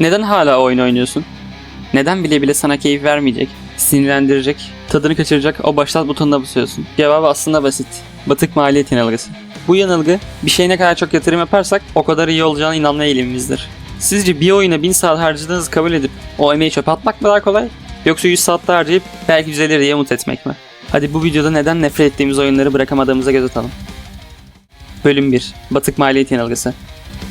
Neden hala oyun oynuyorsun? Neden bile bile sana keyif vermeyecek, sinirlendirecek, tadını kaçıracak o başlat butonuna basıyorsun? Cevabı aslında basit. Batık maliyet yanılgısı. Bu yanılgı bir şeye ne kadar çok yatırım yaparsak o kadar iyi olacağına inanma eğilimimizdir. Sizce bir oyuna 1000 saat harcadığınızı kabul edip o emeği çöpe atmak mı daha kolay? Yoksa 100 saatte harcayıp belki düzelir diye umut etmek mi? Hadi bu videoda neden nefret ettiğimiz oyunları bırakamadığımıza göz atalım. Bölüm 1. Batık maliyet yanılgısı.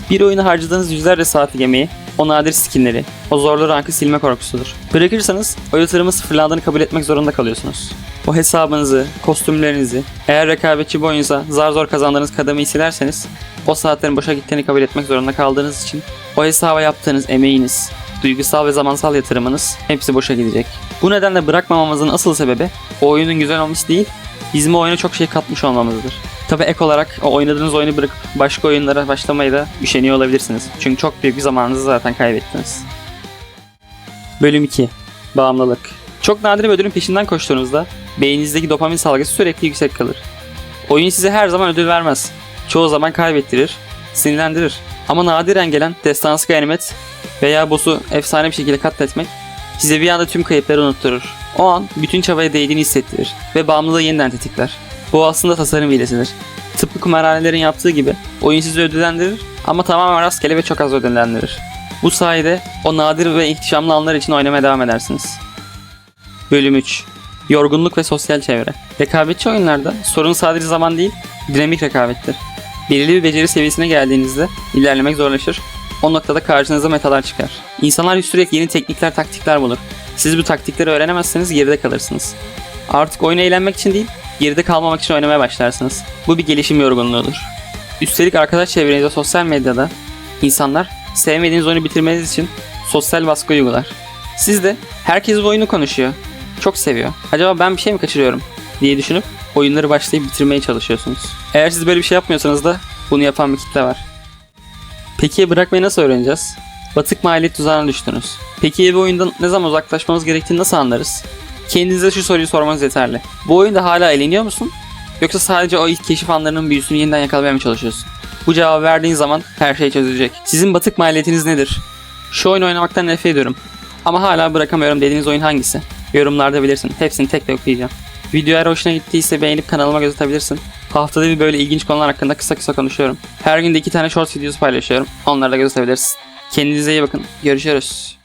Bir oyuna harcadığınız yüzlerce saatlik emeği, o nadir skinleri, o zorlu rankı silme korkusudur. Bırakırsanız o yatırımın sıfırlandığını kabul etmek zorunda kalıyorsunuz. O hesabınızı, kostümlerinizi, eğer rekabetçi bir zar zor kazandığınız kademeyi silerseniz o saatlerin boşa gittiğini kabul etmek zorunda kaldığınız için o hesaba yaptığınız emeğiniz, duygusal ve zamansal yatırımınız hepsi boşa gidecek. Bu nedenle bırakmamamızın asıl sebebi o oyunun güzel olması değil, bizim o oyuna çok şey katmış olmamızdır. Tabi ek olarak o oynadığınız oyunu bırakıp başka oyunlara başlamaya da üşeniyor olabilirsiniz. Çünkü çok büyük bir zamanınızı zaten kaybettiniz. Bölüm 2 Bağımlılık Çok nadir bir ödülün peşinden koştuğunuzda beyninizdeki dopamin salgısı sürekli yüksek kalır. Oyun size her zaman ödül vermez. Çoğu zaman kaybettirir, sinirlendirir. Ama nadiren gelen destansı ganimet veya boss'u efsane bir şekilde katletmek size bir anda tüm kayıpları unutturur. O an bütün çabaya değdiğini hissettirir ve bağımlılığı yeniden tetikler. Bu aslında tasarım hilesidir. Tıpkı kumarhanelerin yaptığı gibi oyun sizi ödüllendirir ama tamamen rastgele ve çok az ödüllendirir. Bu sayede o nadir ve ihtişamlı anlar için oynamaya devam edersiniz. Bölüm 3 Yorgunluk ve sosyal çevre Rekabetçi oyunlarda sorun sadece zaman değil, dinamik rekabettir. Belirli bir beceri seviyesine geldiğinizde ilerlemek zorlaşır. O noktada karşınıza metalar çıkar. İnsanlar sürekli yeni teknikler, taktikler bulur. Siz bu taktikleri öğrenemezseniz geride kalırsınız. Artık oyun eğlenmek için değil, geride kalmamak için oynamaya başlarsınız. Bu bir gelişim yorgunluğudur. Üstelik arkadaş çevrenizde sosyal medyada insanlar sevmediğiniz oyunu bitirmeniz için sosyal baskı uygular. Siz de herkes bu oyunu konuşuyor. Çok seviyor. Acaba ben bir şey mi kaçırıyorum diye düşünüp oyunları başlayıp bitirmeye çalışıyorsunuz. Eğer siz böyle bir şey yapmıyorsanız da bunu yapan bir kitle var. Peki bırakmayı nasıl öğreneceğiz? Batık maliyet tuzağına düştünüz. Peki bir oyundan ne zaman uzaklaşmamız gerektiğini nasıl anlarız? Kendinize şu soruyu sormanız yeterli. Bu oyunda hala eğleniyor musun? Yoksa sadece o ilk keşif anlarının büyüsünü yeniden yakalamaya mı çalışıyorsun? Bu cevabı verdiğin zaman her şey çözülecek. Sizin batık maliyetiniz nedir? Şu oyunu oynamaktan nefret ediyorum. Ama hala bırakamıyorum dediğiniz oyun hangisi? Yorumlarda belirsin. Hepsini tek tek okuyacağım. Video eğer hoşuna gittiyse beğenip kanalıma göz atabilirsin. Haftada bir böyle ilginç konular hakkında kısa kısa konuşuyorum. Her gün de iki tane short videosu paylaşıyorum. Onlara da göz atabilirsin. Kendinize iyi bakın. Görüşürüz.